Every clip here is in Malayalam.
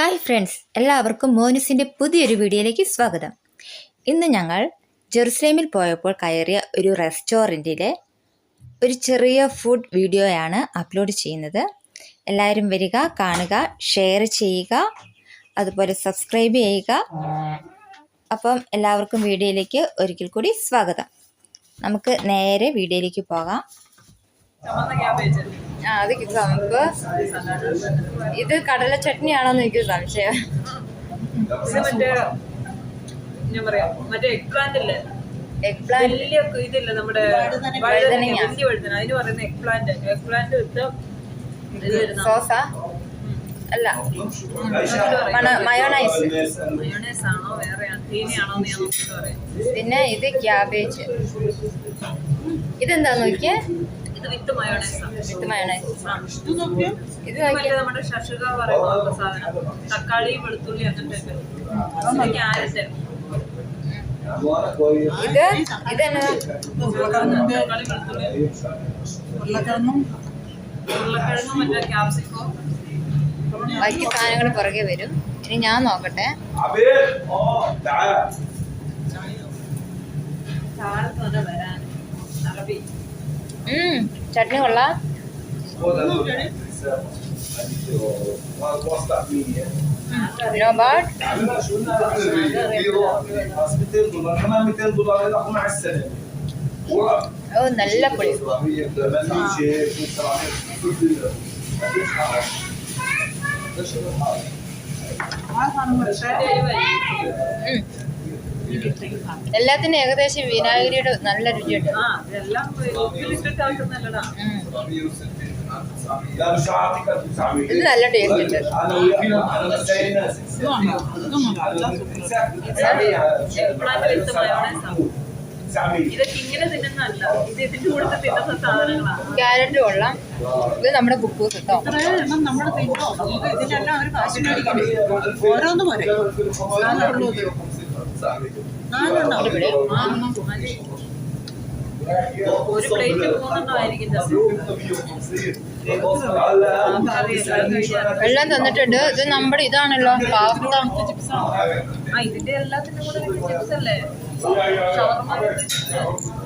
ഹായ് ഫ്രണ്ട്സ് എല്ലാവർക്കും മോനുസിന്റെ പുതിയൊരു വീഡിയോയിലേക്ക് സ്വാഗതം. ഇന്ന് ഞങ്ങൾ ജെറുസലേമിൽ പോയപ്പോൾ കയറിയ ഒരു റെസ്റ്റോറന്റിലെ ഒരു ചെറിയ ഫുഡ് വീഡിയോയാണ് അപ്ലോഡ് ചെയ്യുന്നത്. എല്ലാവരും വരിക കാണുക ഷെയർ ചെയ്യുക അതുപോലെ സബ്സ്ക്രൈബ് ചെയ്യുക. അപ്പം എല്ലാവർക്കും വീഡിയോയിലേക്ക് ഒരിക്കൽ കൂടി സ്വാഗതം. നമുക്ക് നേരെ വീഡിയോയിലേക്ക് പോകാം. ആ അത് നമുക്ക് ഇത് കടല ചട്നി ആണോന്ന് എനിക്ക് സംശയം. ഞാൻ പറയാം. മറ്റേ എഗ് പ്ലാന്റ് ഇല്ലേ എഗ് പ്ലാന്റ് വലിയ ഇതില്ല നമ്മുടെ വഴുതനങ്ങ. വഴുതനങ്ങ. വലിയ വഴുതന. അതിന് പറയുന്ന എഗ് പ്ലാന്റ് എഗ് പ്ലാന്റ് വിത്ത് ഇത് അല്ല. മയോണൈസ് മയോണൈസ് ആണോ എന്ന് ഞാൻ നോക്കിയിട്ട് പറയാം. പിന്നെ ഇത് ക്യാബേജ് ഇതെന്താ നോക്കിയേ? ഇത് വിത്ത് മയോണൈസ് തക്കാളിയും വെളുത്തുള്ളി അങ്ങനത്തെ ഇത് ബാക്കി സാധനങ്ങൾ പുറകെ വരും. ഇനി ഞാൻ നോക്കട്ടെ. വരാൻ. Mm, chutney hola. No bad. Oh, നല്ല പൊടി ആ എല്ലാത്തിനും ഏകദേശം വിനാഗിരിയുടെ നല്ല രുചിയുണ്ട്. ഇത് നല്ല ടേസ്റ്റ് ഉണ്ട്. ക്യാരറ്റ് ഇത് നമ്മുടെ കുക്കൂസ് കേട്ടോ. ഓരോന്നും നമ്മൾ ഇവിടെ നമുക്ക് ഇതിനെല്ലാം ഒരു നാലെണ്ണം പ്ലേറ്റ് മൂന്നെണ്ണമായിരിക്കും വെള്ളം തന്നിട്ടുണ്ട്. ഇത് നമ്മുടെ ഇതാണല്ലോ. പാസ്ത ആ ഇതിന്റെ എല്ലാത്തിന്റെ കൂടെ വിത്ത് ചിപ്സ് അല്ലേ? ഷവർമ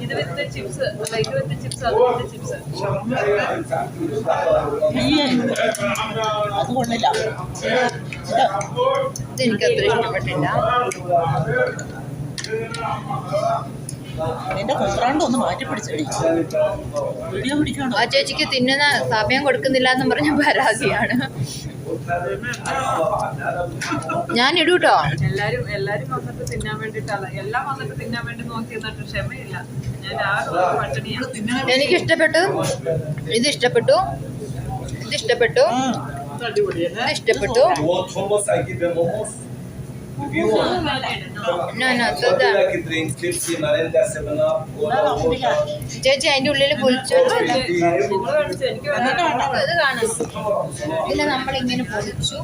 ഇത് വിത്ത് ചിപ്സ് ഇത് വിത്ത് ചിപ്സ് അത് വിത്ത് ചിപ്സ് അത് കൊള്ളില്ല. ഇത് എനിക്ക് അത്ര ഇഷ്ടപ്പെട്ടില്ല. എന്റെ കൊത്രാണ്ട് ഒന്ന് മാറ്റി പിടിച്ചടി. വീഡിയോ പിടിക്കണോ ആ ചേച്ചിക്ക് തിന്നുന്ന സമയം കൊടുക്കുന്നില്ല എന്ന് പറഞ്ഞ പരാതിയാണ്. ഞാൻ ഇടൂട്ടോ? എല്ലാരും എല്ലാരും വന്നിട്ട് തിന്നാൻ വേണ്ടിട്ടല്ല എല്ലാം വന്നിട്ട് തിന്നാൻ വേണ്ടി നോക്കി എന്നിട്ട് ക്ഷമയില്ല. ഞാൻ എനിക്ക് ഇഷ്ടപ്പെട്ടു ഇത് ഇഷ്ടപ്പെട്ടു ഇത് ഇഷ്ടപ്പെട്ടു ഇത് ഇഷ്ടപ്പെട്ടു No, no, so What do the- you like to drink Pepsi Mirinda 7 Up Cola Water ചേച്ചി അതിന്റെ ഉള്ളിൽ പൊളിച്ചു പിന്നെ എനിക്ക് ഇത് കാണും ഇതിനെ നമ്മളിങ്ങനെ പൊളിച്ചു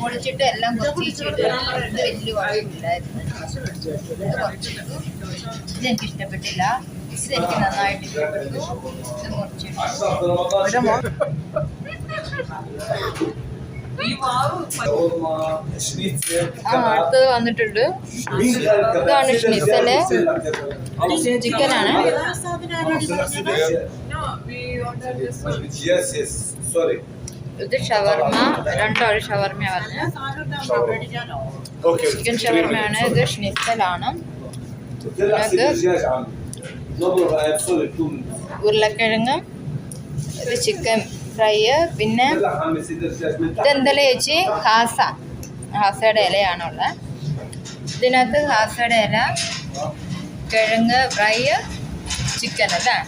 പൊളിച്ചിട്ട് എല്ലാം കൊച്ചിച്ചിട്ട് ഇത് വലിയ കുഴപ്പമില്ലായിരുന്നു ഇത് കുറച്ചിട്ടു ഇതെനിക്ക് ഇഷ്ടപ്പെട്ടില്ല ഇതെനിക്ക് നന്നായിട്ട് ഇഷ്ടപ്പെട്ടു. ഇത് മുറിച്ചിട്ടു അടുത്തത് വന്നിട്ടുണ്ട്. ഇതാണ് ഷ്നിസൽ ചിക്കൻ ആണ് ഇത് ഷവർമ. രണ്ടൊരു ഷവർമ പറഞ്ഞ് ചിക്കൻ ഷവർമയാണ്. ഇത് ഷ്നിസലാണ് ഉരുളക്കിഴങ്ങും ഇത് ചിക്കൻ ഫ്രൈ പിന്നെ ഇതെന്തല ചേച്ചി ഹാസ. ഹാസയുടെ ഇലയാണുള്ളത്. ഇതിനകത്ത് ഹാസയുടെ ഇല കിഴങ്ങ് ഫ്രൈ ചിക്കൻ അല്ലേ?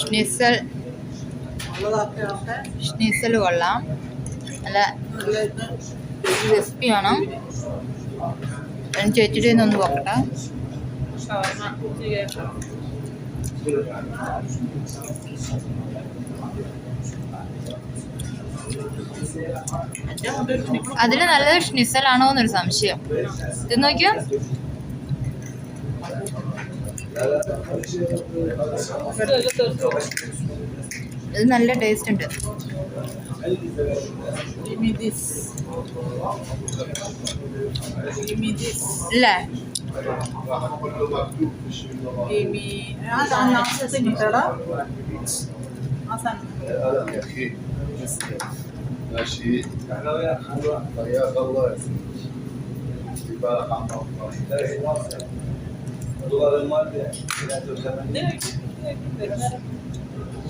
ഷ്നിസൽ ഷ്നിസൽ കൊള്ളാം. അല്ല ക്രിസ്പിയാണ് ആണ്. ചേച്ചിയുടെ ഒന്ന് നോക്കട്ടെ. അതിൽ നല്ലത് ഷ്നിസലാണോ എന്നൊരു സംശയം. ഇത് നോക്കിയോ? ഇത് നല്ല ടേസ്റ്റ് ഉണ്ട് Give me this. Give me this. ഇല്ലേ Give me. ആ സാധനം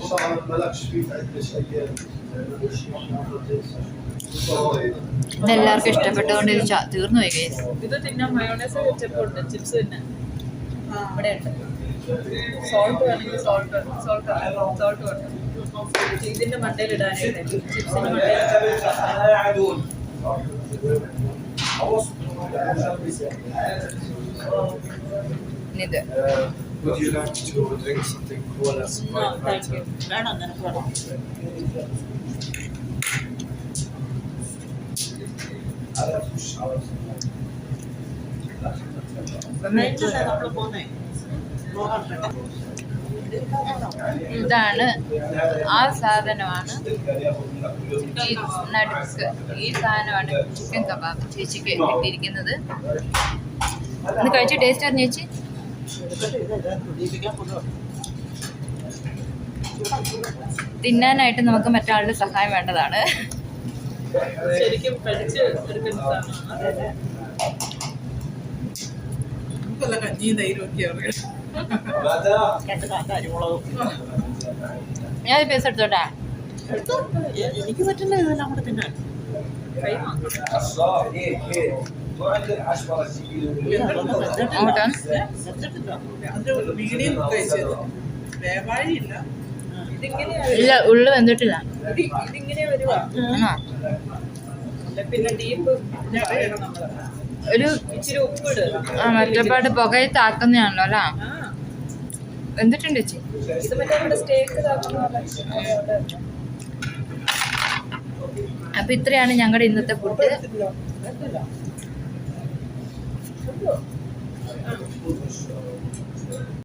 കിട്ടടാ ആ സാധനം هذا يا اخي ماشي حياك الله يا سيدي يبارك عمرك دولار المادة 83 مالكش فيه عدة ايام ഇതെല്ലാവർക്കും ഇഷ്ടപ്പെട്ടതുകൊണ്ട് ഇത് ചാ- തീർന്നു പോയി guys. ഇത് തിന്നാൻ മയോണൈസ് കെച്ചപ്പ് ഉണ്ട് ചിപ്സ് തന്നെ ആ ഇവിടെ ഉണ്ട് സോൾട്ട് വേണമെങ്കിൽ സോൾട്ട് സോൾട്ട് സോൾട്ട് വേണം ഇതിന്റെ മണ്ടയിൽ ഇടാനായിട്ട് ചിപ്സിന്റെ മണ്ടയിൽ ഇനി ഇത് Would you like to drink something cool as No, thank you. വേണം നിനക്ക് വേണം. നൈറ്റല്ലേ നമ്മൾ പോന്നേ. പോകാൻ ഇതാണ് ആ സാധനമാണ്. ഈ നടുക്ക് ഈ സാധനമാണ് ചിക്കൻ കബാബ് ചേച്ചിക്ക് കിട്ടിയിരിക്കുന്നത്. ഒന്ന് കഴിച്ചു ടേസ്റ്റ് അറിഞ്ഞു ചേച്ചി? തിന്നാനായിട്ട് നമുക്ക് മറ്റാളുടെ സഹായം വേണ്ടതാണ്. ശരിക്കും പഠിച്ച് എടുക്കുന്ന സാധനമാണ് നമുക്കല്ല കഞ്ഞിയും തൈരും ഒക്കെ അറിയാം ഞാൻ പൈസ എടുത്തോട്ടെ എനിക്ക് പറ്റില്ല ഇതെല്ലാം കൂടെ തിന്നാൻ. ഇല്ല ഉള്ളു വന്നിട്ടില്ല. ഒരു ആ മറ്റപ്പാട് പുകയെ താക്കുന്നതാണല്ലോ അല്ല? വെന്തിട്ടുണ്ട് ചേച്ചി? അപ്പൊ ഇത്രയാണ് ഞങ്ങളുടെ ഇന്നത്തെ food Yeah. I, I don't know.